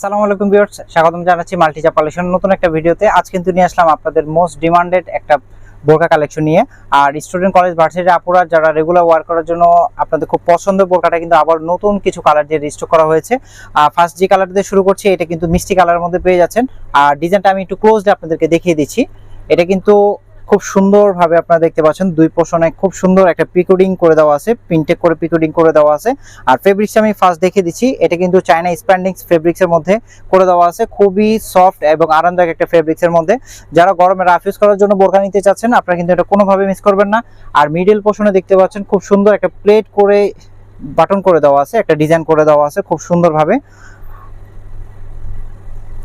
আসসালামু আলাইকুম ভিউয়ার্স, স্বাগতম জানাচ্ছি মাল্টি চাপালেশন নতুন একটা ভিডিওতে। আজ কিন্তু নিয়ে আসলাম আপনাদের মোস্ট ডিমান্ডেড একটা বোরকা কালেকশন নিয়ে। আর স্টুডেন্ট কলেজ ভার্সিটি আপুরা যারা রেগুলার ওয়ার করার জন্য আপনাদের খুব পছন্দ বোরকাটা কিন্তু আবার নতুন কিছু কালার দিয়ে রিস্টক করা হয়েছে। আর ফার্স্ট যে কালার দিয়ে শুরু করছি, এটা কিন্তু মিষ্টি কালারের মধ্যে পেয়ে যাচ্ছেন। আর ডিজাইনটা আমি একটু ক্লোজলি আপনাদেরকে দেখিয়ে দিচ্ছি। এটা কিন্তু খুব সুন্দরভাবে আপনারা দেখতে পাচ্ছেন, দুই পোর্শনে খুব সুন্দর একটা পিকোডিং করে দেওয়া আছে প্রিন্টেক করে পিকোডিং করে দেওয়া আছে। আর ফেব্রিক্স আমি ফার্স্ট দেখে দিচ্ছি, এটা কিন্তু চায়না স্প্যান্ডিংস ফেব্রিক্স এর মধ্যে করে দেওয়া আছে, খুবই সফট এবং আরামদায়ক একটা ফেব্রিক্স এর মধ্যে। যারা গরমে রাফ ইউজ করার জন্য বোরকা নিতে চাচ্ছেন, আপনারা কিন্তু এটা কোনোভাবে মিস করবেন না। আর মিডল পোর্শনে দেখতে পাচ্ছেন, খুব সুন্দর একটা প্লেট করে বাটন করে দেওয়া আছে, একটা ডিজাইন করে দেওয়া আছে, খুব সুন্দরভাবে।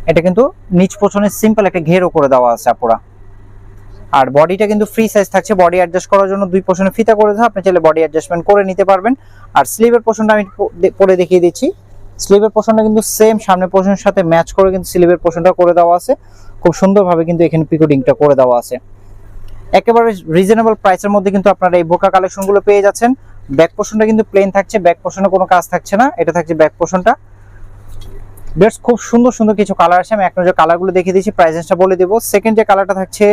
এটা কিন্তু নিচ পোর্শনে সিম্পল একটা ঘেরও করে দেওয়া আছে আপুরা। আর বডিটা কিন্তু ফ্রি সাইজ থাকছে বডি অ্যাডজাস্ট করার জন্য দুই পোর্শনে ফিতা করে দেওয়া আপনি চাইলে বডি অ্যাডজাস্টমেন্ট করে নিতে পারবেন। আর স্লিভের পোর্শনটা আমি পরে দেখিয়ে দিচ্ছি। স্লিভের পোর্শনটা কিন্তু সেম সামনের পোর্শনের সাথে ম্যাচ করে কিন্তু স্লিভের পোর্শনটা করে দেওয়া আছে। খুব সুন্দরভাবে কিন্তু এখানে পিকোডিংটা করে দেওয়া আছে। একেবারে রিজনেবল প্রাইসের মধ্যে কিন্তু আপনারা এই বোকা কালেকশনগুলো পেয়ে যাচ্ছেন। ব্যাক পোর্শনটা কিন্তু প্লেন থাকছে ব্যাক পোর্শনে কোনো কাজ থাকছে না, এটা থাকছে ব্যাক পোর্শনটা বেশ, খুব সুন্দর সুন্দর কিছু কালার আছে আমি এক নজর কালারগুলো দেখিয়ে দিচ্ছি প্রাইসেসটা বলে দেবো। সেকেন্ড যে কালারটা থাকছে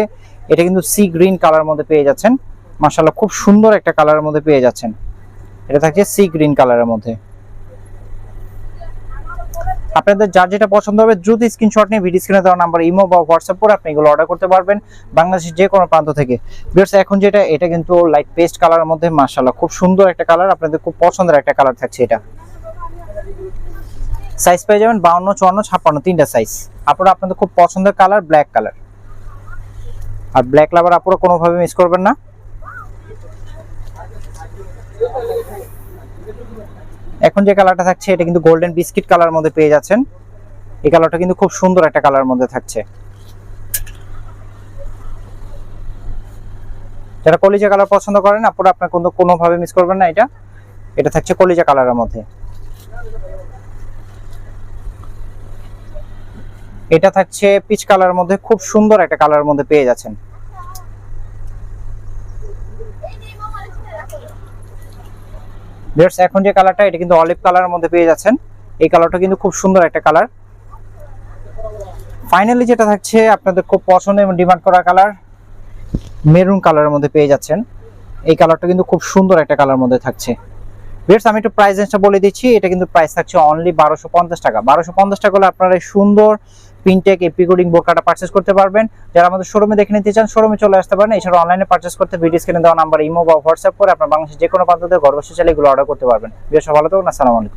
এটা কিন্তু সি গ্রিন কালার মধ্যে পেয়ে যাচ্ছেন। মাশাআল্লাহ, খুব সুন্দর একটা কালারের মধ্যে পেয়ে যাচ্ছেন। এটা থাকছে সি গ্রিন কালারের মধ্যে। আপনাদের যার যেটা পছন্দ হবে, দ্রুত স্ক্রিনশট নিয়ে ভিডিও স্ক্রিনে দেওয়া নাম্বার ইমো বা হোয়াটসঅ্যাপ করে আপনি এগুলো অর্ডার করতে পারবেন বাংলাদেশের যে কোনো প্রান্ত থেকে। বিয়ার্স এখন যেটা, এটা কিন্তু লাইট পেস্ট কালারের মধ্যে, মাশাআল্লাহ, খুব সুন্দর একটা কালার আপনাদের খুব পছন্দের একটা কালার থাকছে এটা। সাইজ পেয়ে যাবেন বাউন্ন, চুয়ান্ন, ছাপ্পান্ন, তিনটা সাইজ আপনারা, আপনাদের খুব পছন্দের কালার ব্ল্যাক কালার আর ব্ল্যাক লাভার আপনারা কোনোভাবে মিস করবেন না। এখন যে কালারটা থাকছে, এটা কিন্তু গোল্ডেন বিস্কিট কালার মধ্যে পেয়ে যাচ্ছেন। এই কালারটা কিন্তু খুব সুন্দর একটা কালার মধ্যে থাকছে। যারা কলিজা কালার পছন্দ করেন আপনারা আপনার কোনো কোনোভাবে মিস করবেন না এটা। এটা থাকছে কলিজা কালারের মধ্যে। এটা থাকছে পিচ কালার মধ্যে খুব সুন্দর একটা কালার মধ্যে পেয়ে যাচ্ছেন। ভিউয়ার্স এখন যে কালারটা এটা কিন্তু অলিভ কালারের মধ্যে পেয়ে যাচ্ছেন। এই কালারটা কিন্তু খুব সুন্দর একটা কালার ফাইনালি যেটা থাকছে, আপনাদের খুব পছন্দ এবং ডিমান্ড করা কালার মেরুন কালারের মধ্যে পেয়ে যাচ্ছেন। এই কালারটা কিন্তু খুব সুন্দর একটা কালার মধ্যে থাকছে। ভিউয়ার্স আমি একটু প্রাইস রেঞ্জটা বলে দিচ্ছি। এটা কিন্তু প্রাইস থাকছে অনলি বারোশো টাকা। বারোশো টাকা হলে আপনারা সুন্দর পিনটেক এপিকোডিং বোরকাটা পারচেস করতে পারবেন। যারা আমাদের শোরুমে দেখে নিতে চান শোরুমে চলে আসতে পারেন। এছাড়া অনলাইনে পারচেস করতে ভিডিও স্ক্রিনে দেওয়া নাম্বার ইমো বা হোয়াটসঅ্যাপ করে আপনার বাংলাদেশের যে কোনো প্রান্ত থেকে ঘর বসে চাইলে এগুলো অর্ডার করতে পারবেন। বেশ ভালো থাকুন আসসালামু আলাইকুম।